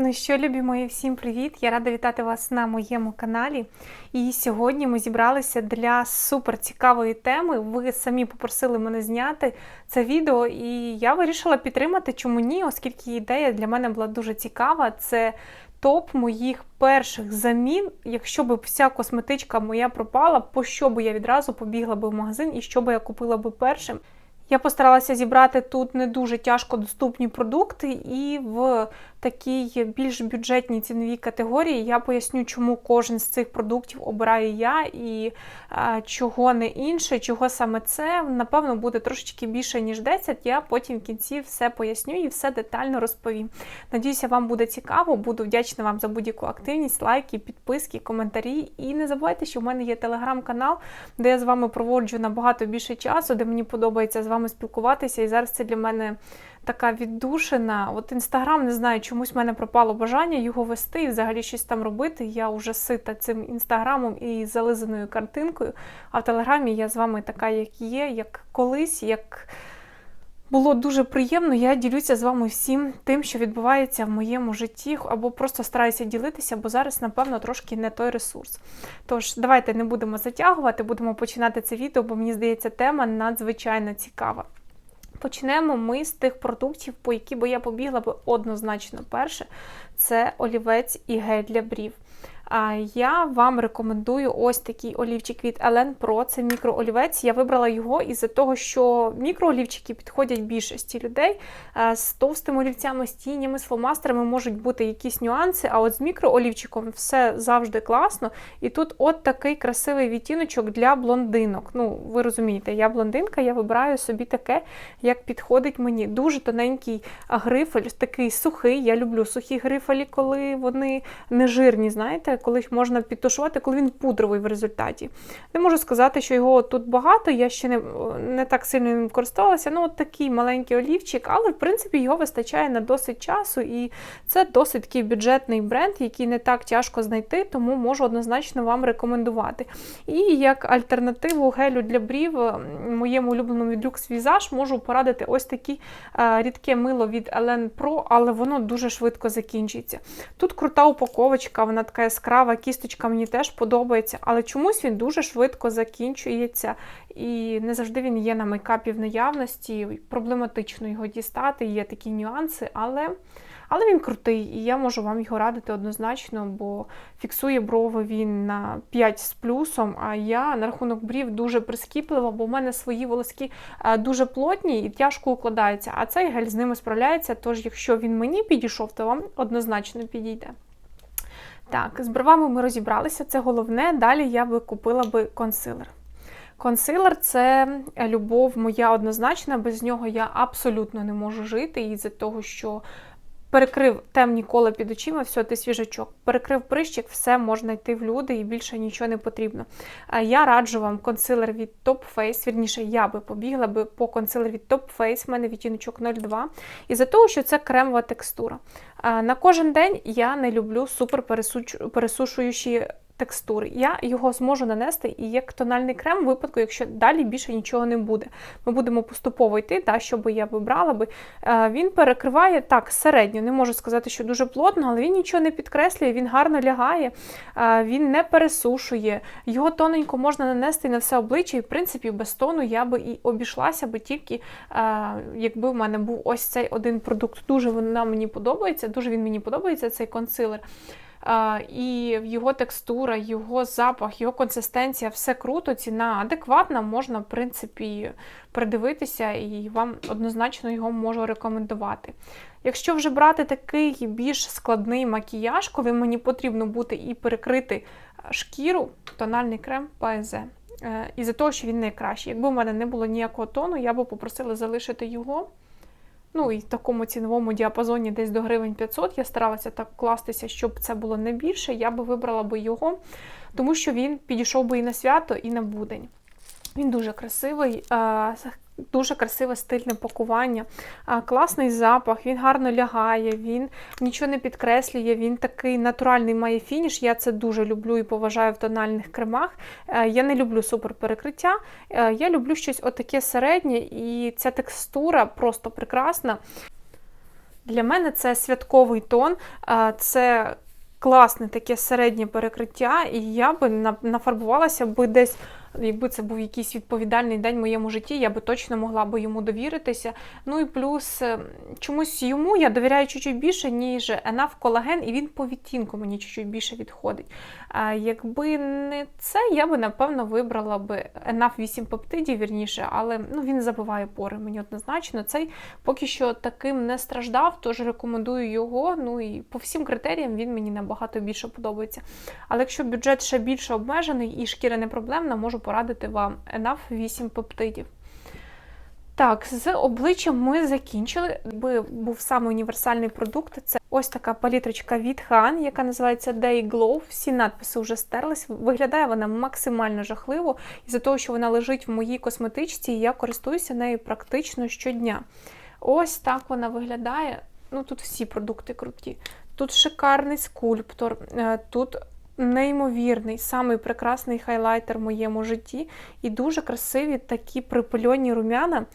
Ну що, любі мої, всім привіт! Я рада вітати вас на моєму каналі. І сьогодні ми зібралися для супер цікавої теми. Ви самі попросили мене зняти це відео, і я вирішила підтримати, чому ні, оскільки ідея для мене була дуже цікава. Це топ моїх перших замін. Якщо б вся косметичка моя пропала, по що би я відразу побігла би в магазин і що би я купила би першим. Я постаралася зібрати тут не дуже тяжко доступні продукти, і в такій більш бюджетній ціновій категорії я поясню, чому кожен з цих продуктів обираю я і а, чого не інше, чого саме це. Напевно, буде трошечки більше, ніж 10. Я потім в кінці все поясню і все детально розповім. Надіюся, вам буде цікаво. Буду вдячна вам за будь-яку активність, лайки, підписки, коментарі. І не забувайте, що в мене є телеграм-канал, де я з вами проводжу набагато більше часу, де мені подобається з вами спілкуватися. І зараз це для мене така віддушина. От інстаграм, не знаю, чомусь в мене пропало бажання його вести і взагалі щось там робити. Я вже сита цим інстаграмом і зализаною картинкою. А в телеграмі я з вами така, як є, як колись, як. Було дуже приємно, я ділюся з вами всім тим, що відбувається в моєму житті, або просто стараюся ділитися, бо зараз, напевно, трошки не той ресурс. Тож, давайте не будемо затягувати, будемо починати це відео, бо мені здається, тема надзвичайно цікава. Почнемо ми з тих продуктів, по які би я побігла би однозначно перше. Це олівець і гель для брів. Я вам рекомендую ось такий олівчик від Elen Pro. Це мікроолівець. Я вибрала його із-за того, що мікроолівчики підходять більшості людей. З товстими олівцями, з тінями, з фломастерами можуть бути якісь нюанси, а от з мікроолівчиком все завжди класно. І тут от такий красивий відтіночок для блондинок. Ну, ви розумієте, я блондинка, я вибираю собі таке, як підходить мені. Дуже тоненький грифель, такий сухий. Я люблю сухі грифелі, коли вони не жирні, знаєте коли можна підтушувати, коли він пудровий в результаті. Не можу сказати, що його тут багато, я ще не не так сильно ним користувалася. Ну, от такий маленький олівчик, але, в принципі, його вистачає на досить часу, і це досить такий бюджетний бренд, який не так тяжко знайти, тому можу однозначно вам рекомендувати. І як альтернативу гелю для брів, моєму улюбленому від Lux Visage можу порадити ось такі рідке мило від Elen Pro, але воно дуже швидко закінчується. Тут крута упаковочка, вона така яскрава яскрава кісточка мені теж подобається, але чомусь він дуже швидко закінчується. І не завжди він є на мейкапі в наявності. Проблематично його дістати, є такі нюанси, але але він крутий, і я можу вам його радити однозначно, бо фіксує брови він на 5 з плюсом. А я на рахунок брів дуже прискіплива, бо в мене свої волоски е, дуже плотні і тяжко укладаються. А цей гель з ними справляється. Тож, якщо він мені підійшов, то вам однозначно підійде. Так, з бровами ми розібралися, це головне. Далі я би купила би консилер. Консилер це любов моя однозначна, без нього я абсолютно не можу жити, і за того, що перекрив темні кола під очима, все, ти свіжачок. Перекрив прищик, все можна йти в люди і більше нічого не потрібно. Я раджу вам консилер від Top Face, вірніше, я би побігла би по консилер від Top Face, в мене відтіночок 02. І за того, що це кремова текстура. На кожен день я не люблю супер пересушуючі текстури. Я його зможу нанести і як тональний крем, в випадку, якщо далі більше нічого не буде. Ми будемо поступово йти, та, що би я вибрала би. Е, він перекриває так, середньо, не можу сказати, що дуже плотно, але він нічого не підкреслює, він гарно лягає, е, він не пересушує. Його тоненько можна нанести на все обличчя, і в принципі без тону я би і обійшлася би тільки, е, якби в мене був ось цей один продукт. Дуже вона мені подобається, дуже він мені подобається, цей консилер. І його текстура, його запах, його консистенція все круто, ціна адекватна, можна, в принципі, придивитися і вам однозначно його можу рекомендувати. Якщо вже брати такий більш складний макіяж, коли мені потрібно буде і перекрити шкіру, тональний крем PSE. І за того, що він найкращий. Якби в мене не було ніякого тону, я би попросила залишити його. Ну і в такому ціновому діапазоні десь до гривень 500 я старалася так кластися, щоб це було не більше. Я би вибрала би його, тому що він підійшов би і на свято, і на будень. Він дуже красивий, Дуже красиве стильне пакування, класний запах, він гарно лягає, він нічого не підкреслює, він такий натуральний має фініш. Я це дуже люблю і поважаю в тональних кремах. Е, я не люблю супер перекриття. Е, я люблю щось отаке середнє, і ця текстура просто прекрасна. Для мене це святковий тон, це класне таке середнє перекриття, і я би нафарбувалася би десь. Якби це був якийсь відповідальний день в моєму житті, я би точно могла би йому довіритися. Ну і плюс е, чомусь йому я довіряю чуть-чуть більше, ніж Enough колаген, і він по відтінку мені чуть-чуть більше відходить. А якби не це, я би напевно вибрала би Enough 8 пептидів, вірніше, але ну, він забиває пори мені однозначно. Цей поки що таким не страждав, тож рекомендую його. Ну і по всім критеріям він мені набагато більше подобається. Але якщо бюджет ще більше обмежений і шкіра не проблемна, можу порадити вам Enough 8 пептидів. Так, з обличчям ми закінчили. Би був саме універсальний продукт. Це ось така палітрочка від Han, яка називається Day Glow. Всі надписи вже стерлись. Виглядає вона максимально жахливо, із-за того, що вона лежить в моїй косметичці, я користуюся нею практично щодня. Ось так вона виглядає. Ну, тут всі продукти круті. Тут шикарний скульптор, е, тут неймовірний, самий прекрасний хайлайтер в моєму житті. І дуже красиві такі припильонні рум'яна.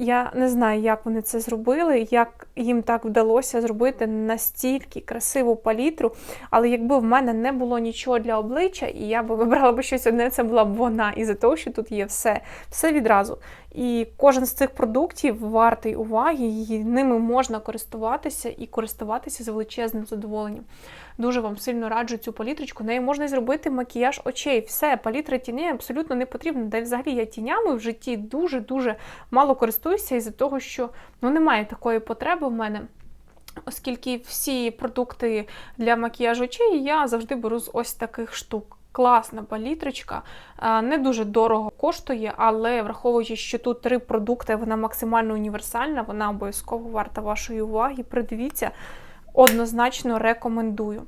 Я не знаю, як вони це зробили, як їм так вдалося зробити настільки красиву палітру. Але якби в мене не було нічого для обличчя, і я би вибрала би щось одне, це була б вона, із-за того, що тут є все, все відразу. І кожен з цих продуктів вартий уваги, і ними можна користуватися і користуватися з величезним задоволенням. Дуже вам сильно раджу цю палітрочку. Нею можна зробити макіяж очей. Все, палітра тіней абсолютно не потрібна. Де взагалі я тінями в житті дуже-дуже мало користуюся із-за того, що ну, немає такої потреби в мене. Оскільки всі продукти для макіяжу очей я завжди беру з ось таких штук. Класна палітрочка, не дуже дорого коштує, але враховуючи, що тут три продукти, вона максимально універсальна, вона обов'язково варта вашої уваги. Придивіться, однозначно рекомендую.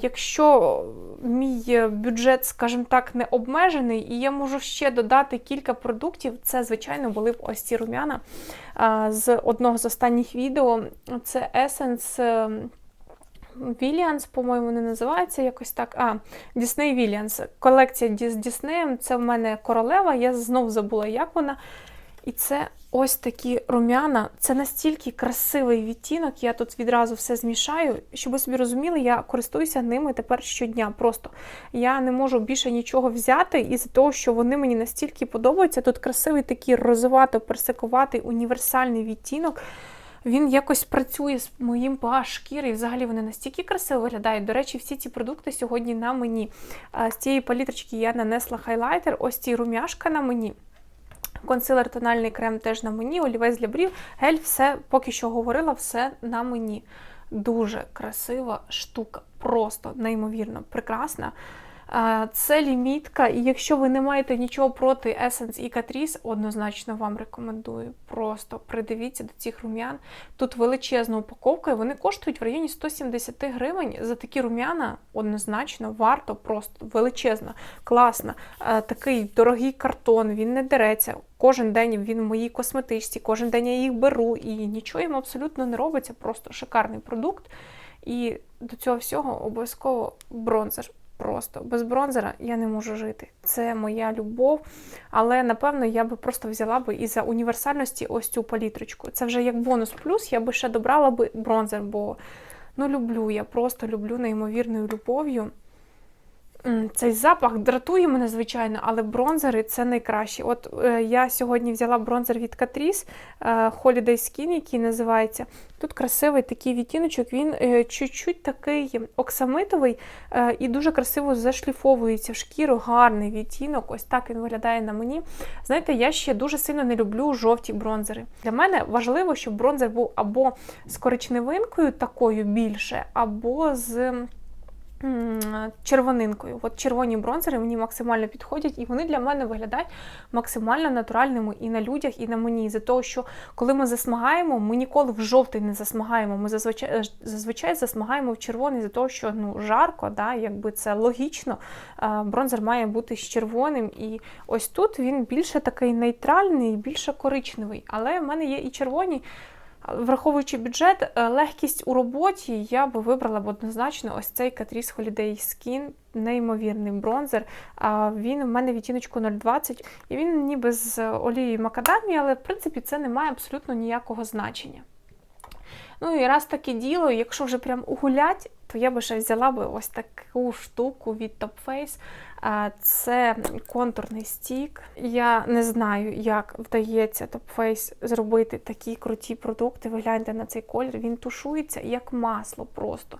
Якщо мій бюджет, скажімо так, не обмежений, і я можу ще додати кілька продуктів, це, звичайно, були б ось ці рум'яна з одного з останніх відео. Це Essence Віліанс, по-моєму, не називається якось так. А, Disney Віліанс. Колекція з Діснеєм. Це в мене королева, я знов забула, як вона. І це ось такі рум'яна. Це настільки красивий відтінок, я тут відразу все змішаю. Щоб ви собі розуміли, я користуюся ними тепер щодня. Просто я не можу більше нічого взяти із-за того, що вони мені настільки подобаються. Тут красивий такий розовато персикуватий універсальний відтінок. Він якось працює з моїм pH шкіри, і взагалі вони настільки красиво виглядають. До речі, всі ці продукти сьогодні на мені. З цієї палітрочки я нанесла хайлайтер, ось ці рум'яшка на мені. Консилер, тональний крем теж на мені, олівець для брів, гель, все, поки що говорила, все на мені. Дуже красива штука, просто неймовірно прекрасна. Це лімітка, і якщо ви не маєте нічого проти Essence і Catrice, однозначно вам рекомендую. Просто придивіться до цих рум'ян. Тут величезна упаковка, і вони коштують в районі 170 гривень. За такі рум'яна однозначно варто, просто величезна, класна. Такий дорогий картон, він не дереться. Кожен день він в моїй косметичці, кожен день я їх беру, і нічого їм абсолютно не робиться. Просто шикарний продукт. І до цього всього обов'язково бронзер. Просто без бронзера я не можу жити. Це моя любов. Але напевно я би просто взяла би із за універсальності ось цю палітрочку. Це вже як бонус плюс, я би ще добрала би бронзер, бо ну люблю я просто люблю неймовірною любов'ю. Цей запах дратує мене, звичайно, але бронзери це найкраще. От е, я сьогодні взяла бронзер від Catrice е, Holiday Skin, який називається. Тут красивий такий відтіночок, він е, чуть-чуть такий оксамитовий е, і дуже красиво зашліфовується в шкіру, гарний відтінок. Ось так він виглядає на мені. Знаєте, я ще дуже сильно не люблю жовті бронзери. Для мене важливо, щоб бронзер був або з коричневинкою такою більше, або з червонинкою. От червоні бронзери мені максимально підходять, і вони для мене виглядають максимально натуральними і на людях, і на мені. За того, що коли ми засмагаємо, ми ніколи в жовтий не засмагаємо. Ми зазвичай е, зазвичай засмагаємо в червоний, за того, що ну, жарко, да, якби це логічно. Бронзер має бути з червоним. І ось тут він більше такий нейтральний, більше коричневий. Але в мене є і червоні. Враховуючи бюджет, е, легкість у роботі, я би вибрала б однозначно ось цей Catrice Holiday Skin, неймовірний бронзер. Він в мене відтіночку 0,20 і він ніби з олією макадамії, але в принципі це не має абсолютно ніякого значення. Ну і раз таке діло, якщо вже прям гулять, то я би ще взяла би ось таку штуку від Top Face. Це контурний стік. Я не знаю, як вдається Top Face зробити такі круті продукти. Ви гляньте на цей колір, він тушується як масло просто.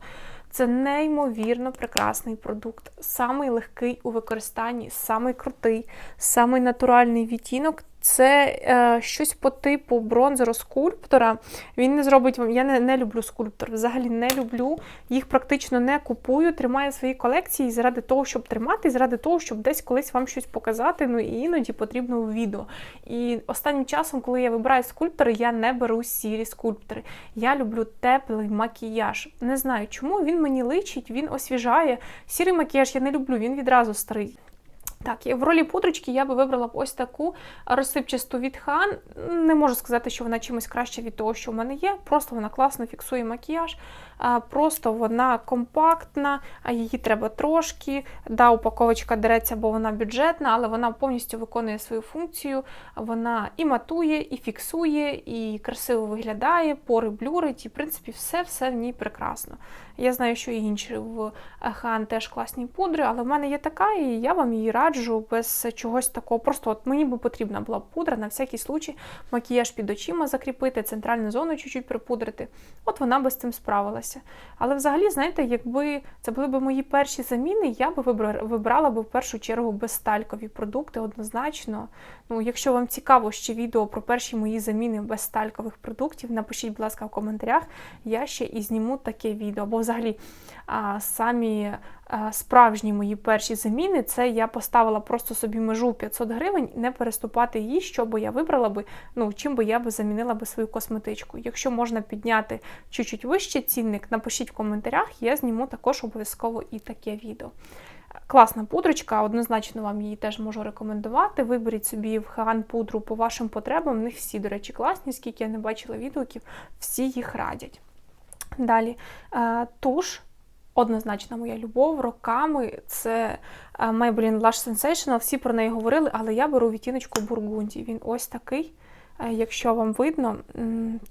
Це неймовірно прекрасний продукт, самий легкий у використанні, самий крутий, самий натуральний відтінок. Це е, щось по типу бронзеру-скульптора. Він не зробить вам. Я не, не люблю скульптор, взагалі не люблю. Їх практично не купую, тримаю в своїй колекції заради того, щоб тримати, заради того, щоб десь колись вам щось показати. Ну і іноді потрібно у відео. І останнім часом, коли я вибираю скульптори, я не беру сірі скульптори. Я люблю теплий макіяж. Не знаю, чому він мені личить, він освіжає. Сірий макіяж я не люблю, він відразу старий. Так, і в ролі пудрочки я би вибрала б ось таку розсипчасту від хан. Не можу сказати, що вона чимось краще від того, що в мене є. Просто вона класно фіксує макіяж, просто вона компактна, її треба трошки. Да, упаковочка дереться, бо вона бюджетна, але вона повністю виконує свою функцію. Вона і матує, і фіксує, і красиво виглядає, пори блюрить, і в принципі все-все в ній прекрасно. Я знаю, що і інші в хан теж класні пудри, але в мене є така, і я вам її раджу без чогось такого. Просто от мені би потрібна була пудра на всякий случай, макіяж під очима закріпити, центральну зону чуть-чуть припудрити. От вона би з цим справилася. Але взагалі, знаєте, якби це були б мої перші заміни, я би вибрала б в першу чергу безсталькові продукти однозначно. Ну, Якщо вам цікаво ще відео про перші мої заміни безсталькових продуктів, напишіть, будь ласка, в коментарях, я ще і зніму таке відео. Або взагалі самі справжні мої перші заміни, це я поставила просто собі межу 500 гривень, не переступати її, що би я вибрала би, ну, чим би я би замінила би свою косметичку. Якщо можна підняти чуть-чуть вище цінник, напишіть в коментарях, я зніму також обов'язково і таке відео. Класна пудрочка, однозначно вам її теж можу рекомендувати. Виберіть собі в Хаган пудру по вашим потребам. В них всі, до речі, класні, скільки я не бачила відгуків, всі їх радять. Далі е, туш. Однозначна моя любов роками це е, Maybelline Lash Sensational, всі про неї говорили, але я беру відтіночку Бургунді. Він ось такий, е, якщо вам видно,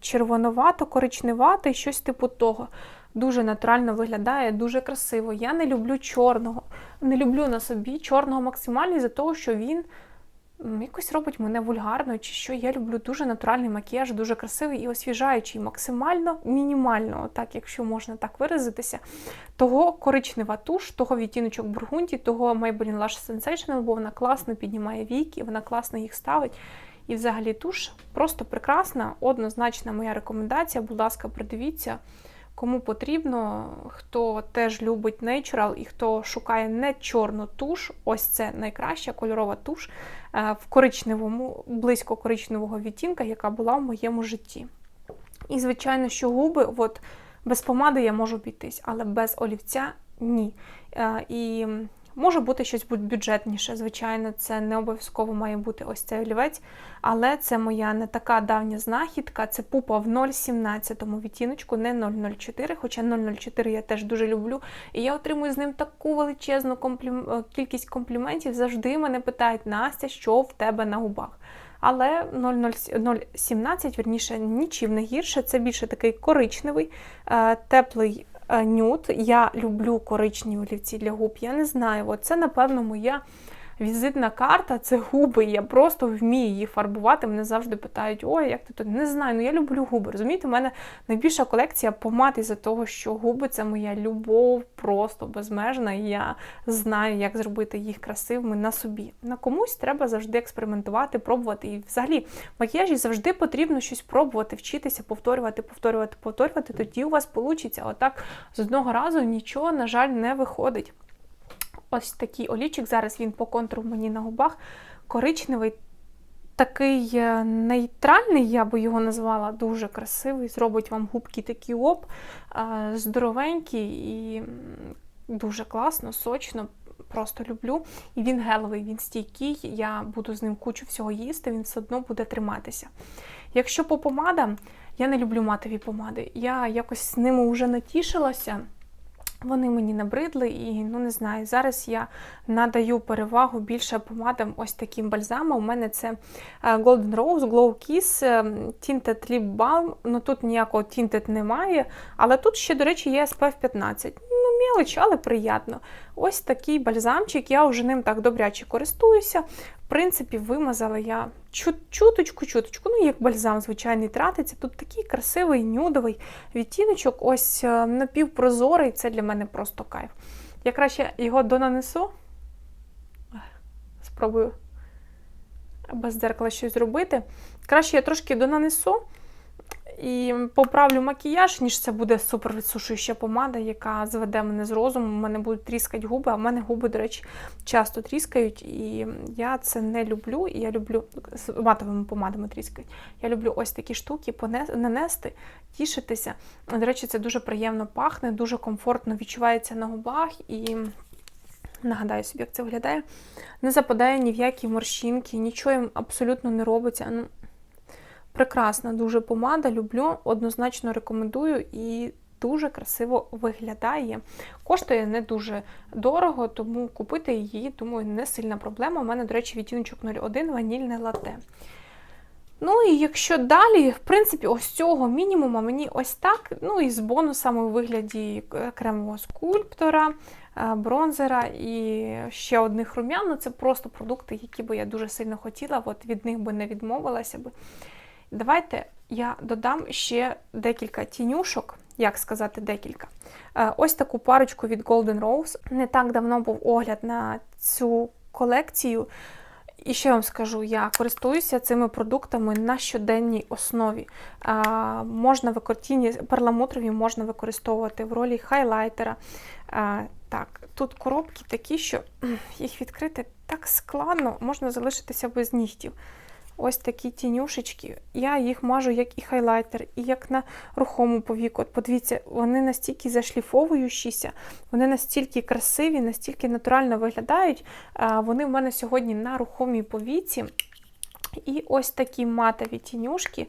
червоновато, коричневатий, щось типу того. Дуже натурально виглядає, дуже красиво. Я не люблю чорного. Не люблю на собі чорного максимально, за того, що він якось робить мене вульгарною, чи що я люблю дуже натуральний макіяж, дуже красивий і освіжаючий, максимально мінімально, так, якщо можна так виразитися. Того коричнева туш, того відтіночок бургунді, того Maybelline Lash Sensational, бо вона класно піднімає віки, вона класно їх ставить. І взагалі туш просто прекрасна, однозначна моя рекомендація. Будь ласка, придивіться. Кому потрібно, хто теж любить нейчурал і хто шукає не чорну туш, ось це найкраща кольорова туш е, в коричневому, близько коричневого відтінка, яка була в моєму житті. І, звичайно, що губи, от без помади я можу обійтись, але без олівця ні. Е, і Може бути щось бюджетніше, звичайно, це не обов'язково має бути ось цей олівець, але це моя не така давня знахідка. Це пупа в 0,17 відтіночку, не 0,04, хоча 0,04 я теж дуже люблю. І я отримую з ним таку величезну комплім... Е, кількість компліментів. Завжди мене питають, Настя, що в тебе на губах. Але 0,17, вірніше, нічим не гірше. Це більше такий коричневий, е, теплий нюд. Я люблю коричневі олівці для губ. Я не знаю. Це, напевно, моя візитна карта це губи. Я просто вмію її фарбувати. Мене завжди питають, ой, як ти тут? Не знаю, ну я люблю губи. Розумієте, у мене найбільша колекція помад із-за того, що губи це моя любов, просто безмежна. І я знаю, як зробити їх красивими на собі. На комусь треба завжди експериментувати, пробувати. І взагалі в макіяжі завжди потрібно щось пробувати, вчитися, повторювати, повторювати, повторювати. Тоді у вас вийде. Отак з одного разу нічого, на жаль, не виходить. Ось такий олічик. Зараз він по контуру мені на губах. Коричневий, такий е, нейтральний, я би його назвала, дуже красивий. Зробить вам губки такі оп, е, здоровенький і дуже класно, сочно. Просто люблю. І він геловий, він стійкий, я буду з ним кучу всього їсти, він все одно буде триматися. Якщо по помадам, я не люблю матові помади. Я якось з ними вже натішилася. Вони мені набридли, і ну не знаю. Зараз я надаю перевагу більше помадам ось таким бальзамом. У мене це е, Golden Rose Glow Kiss е, Tinted Lip Balm. Ну тут ніякого Tinted немає. Але тут ще, до речі, є SPF 15. Ну, мелоч, але приємно. Ось такий бальзамчик. Я вже ним так добряче користуюся. В принципі, вимазала я чуточку-чуточку, ну, як бальзам, звичайний тратиться. Тут такий красивий, нюдовий відтіночок, ось е, напівпрозорий, це для мене просто кайф. Я краще його донанесу. Спробую без дзеркала щось зробити. Краще я трошки донанесу і поправлю макіяж, ніж це буде супер відсушуюча помада, яка зведе мене з розуму. У мене будуть тріскати губи, а в мене губи, до речі, часто тріскають, і я це не люблю. І я люблю з матовими помадами тріскають. Я люблю ось такі штуки нанести, тішитися. До речі, це дуже приємно пахне, дуже комфортно відчувається на губах і. Нагадаю собі, як це виглядає. Не западає ні в які морщинки, нічого їм абсолютно не робиться. Ну, Прекрасна дуже помада, люблю, однозначно рекомендую і дуже красиво виглядає. Коштує не дуже дорого, тому купити її, думаю, не сильна проблема. У мене, до речі, відтіночок 01 ванільне лате. Ну і якщо далі, в принципі, ось цього мінімуму мені ось так, ну і з бонусами у вигляді кремового скульптора, е, бронзера і ще одних рум'ян, ну це просто продукти, які би я дуже сильно хотіла, от від них би не відмовилася би. Давайте я додам ще декілька тінюшок, як сказати, декілька. Е, ось таку парочку від Golden Rose. Не так давно був огляд на цю колекцію. І ще вам скажу, я користуюся цими продуктами на щоденній основі. А, можна тіні перламутрові можна використовувати в ролі хайлайтера. А, так, Тут коробки такі, що їх відкрити так складно, можна залишитися без нігтів ось такі тінюшечки. Я їх мажу як і хайлайтер, і як на рухому повіку. От подивіться, вони настільки зашліфовуючіся, вони настільки красиві, настільки натурально виглядають. Вони в мене сьогодні на рухомій повіці. І ось такі матові тінюшки,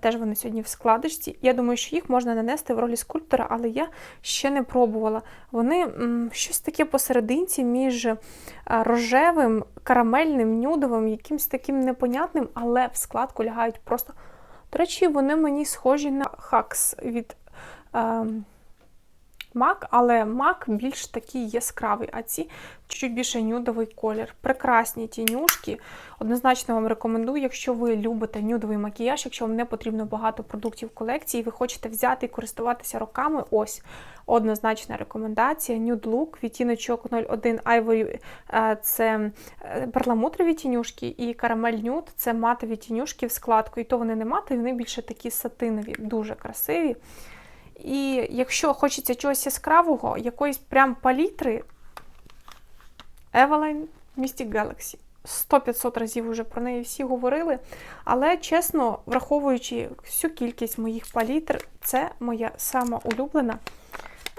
теж вони сьогодні в складочці. Я думаю, що їх можна нанести в ролі скульптора, але я ще не пробувала. Вони щось таке посерединці між рожевим, карамельним, нюдовим, якимось таким непонятним, але в складку лягають просто. До речі, вони мені схожі на хакс від. Мак, але мак більш такий яскравий, а ці чуть більше нюдовий колір. Прекрасні тінюшки. Однозначно вам рекомендую, якщо ви любите нюдовий макіяж, якщо вам не потрібно багато продуктів в колекції, ви хочете взяти і користуватися роками, ось однозначна рекомендація. Nude Look, відтіночок 01 Ivory це е, перламутрові тінюшки, і карамель Nude це матові тінюшки в складку. І то вони не матові, вони більше такі сатинові, дуже красиві. І якщо хочеться чогось яскравого, якоїсь прям палітри, Eveline Mystic Galaxy. 100-500 разів вже про неї всі говорили. Але, чесно, враховуючи всю кількість моїх палітр, це моя сама улюблена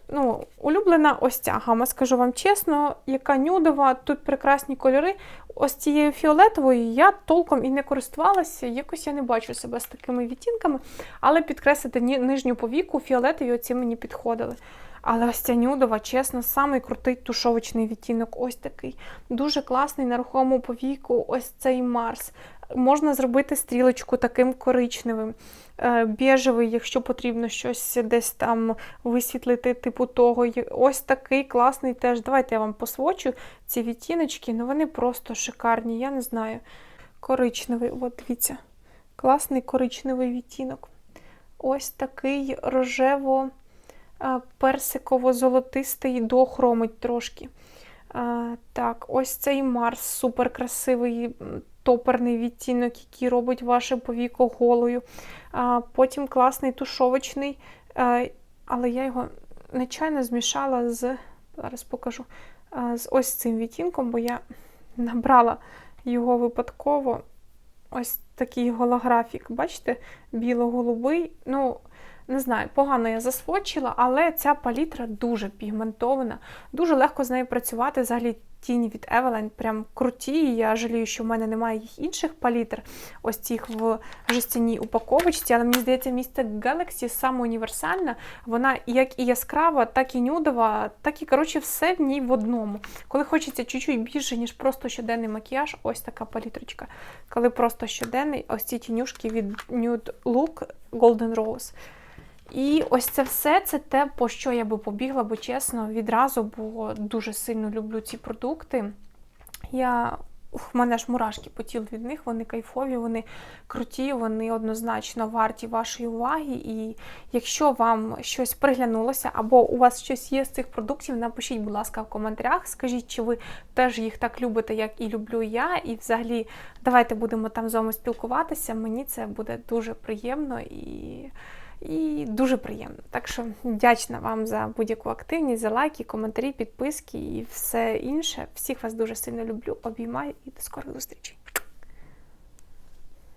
ну, улюблена ось ця гама, скажу вам чесно, яка нюдова, тут прекрасні кольори. Ось цією фіолетовою я толком і не користувалася, якось я не бачу себе з такими відтінками, але підкреслити нижню повіку, фіолетові оці мені підходили. Але ось ця нюдова, чесно, самий крутий тушовочний відтінок. Ось такий. Дуже класний на рухому повіку, ось цей Марс. Можна зробити стрілочку таким коричневим, е, біжевий, якщо потрібно щось десь там висвітлити, типу того. Ось такий класний теж. Давайте я вам посвочу ці відтіночки, ну вони просто шикарні, я не знаю. Коричневий, от дивіться, класний коричневий відтінок. Ось такий рожево персиково-золотистий дохромить трошки. Так, ось цей Марс супер красивий топерний відтінок, який робить ваше повіко голою. А, Потім класний тушовочний, але я його нечайно змішала з, зараз покажу, з ось цим відтінком, бо я набрала його випадково. Ось такий голографік, бачите, біло-голубий. Ну, не знаю, погано я засвочила, але ця палітра дуже пігментована, дуже легко з нею працювати. Взагалі тіні від Eveline прям круті. Я жалію, що в мене немає їх інших палітр, ось цих в жестяній упаковочці, але мені здається, місце Galaxy саме універсальна. Вона як і яскрава, так і нюдова, так і коротше все в ній в одному. Коли хочеться чуть-чуть більше, ніж просто щоденний макіяж, ось така палітрочка. Коли просто щоденний, ось ці тінюшки від Nude Look Golden Rose. І ось це все це те, по що я би побігла, бо чесно, відразу, бо дуже сильно люблю ці продукти. Я в мене ж мурашки по тілу від них, вони кайфові, вони круті, вони однозначно варті вашої уваги. І якщо вам щось приглянулося, або у вас щось є з цих продуктів, напишіть, будь ласка, в коментарях. Скажіть, чи ви теж їх так любите, як і люблю я. І взагалі давайте будемо там з вами спілкуватися. Мені це буде дуже приємно і. І дуже приємно. Так що вдячна вам за будь-яку активність, за лайки, коментарі, підписки і все інше. Всіх вас дуже сильно люблю, обіймаю і до скорих зустрічей.